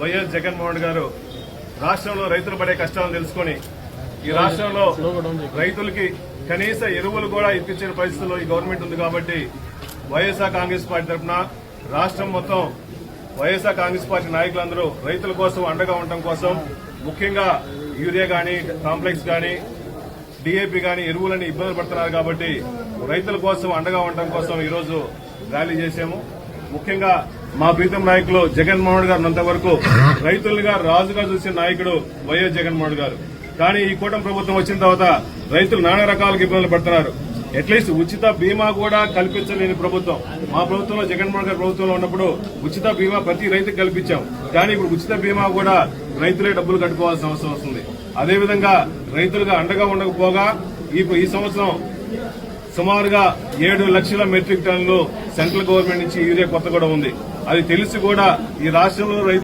YS Jaganmohan గారు రాష్ట్రంలో రైతులు పడే కష్టాలను తెలుసుకొని ఈ రాష్ట్రంలో రైతులకి కనీస ఎరువులు కూడా ఇప్పించిన పరిస్థితుల్లో ఈ గవర్నమెంట్ ఉంది కాబట్టి వైఎస్ఆర్ కాంగ్రెస్ పార్టీ తరఫున రాష్ట్రం మొత్తం వైఎస్ఆర్ కాంగ్రెస్ పార్టీ నాయకులందరూ రైతుల కోసం అండగా ఉండటం కోసం ముఖ్యంగా యూరియా కానీ కాంప్లెక్స్ కానీ డిఏపి కానీ ఎరువులని ఇబ్బందులు పడుతున్నారు కాబట్టి రైతుల కోసం అండగా ఉండటం కోసం ఈరోజు ర్యాలీ చేశాము. ముఖ్యంగా మా ప్రీతం నాయకులు జగన్మోహన్ గారు ఉన్నంత వరకు రైతులుగా రాజుగా చూసిన నాయకుడు వైఎస్ జగన్మోహన్ గారు. కానీ ఈ కూటమి ప్రభుత్వం వచ్చిన తర్వాత రైతులు నానా రకాలుగా ఇబ్బందులు పడుతున్నారు. అట్లీస్ట్ ఉచిత బీమా కూడా కల్పించలేని ప్రభుత్వం. మా ప్రభుత్వంలో జగన్మోహన్ గారి ప్రభుత్వంలో ఉన్నప్పుడు ఉచిత బీమా ప్రతి రైతుకు కల్పించాం. కానీ ఇప్పుడు ఉచిత బీమా కూడా రైతులే డబ్బులు కట్టుకోవాల్సిన అవసరం వస్తుంది. అదేవిధంగా రైతులుగా అండగా ఉండకపోగా ఇప్పుడు ఈ సంవత్సరం సుమారుగా ఏడు లక్షల మెట్రిక్ టన్నులు సెంట్రల్ గవర్నమెంట్ నుంచి యూరియా కొత్త కూడా ఉంది. అది తెలిసి కూడా ఈ రాష్ట్రంలో రైతు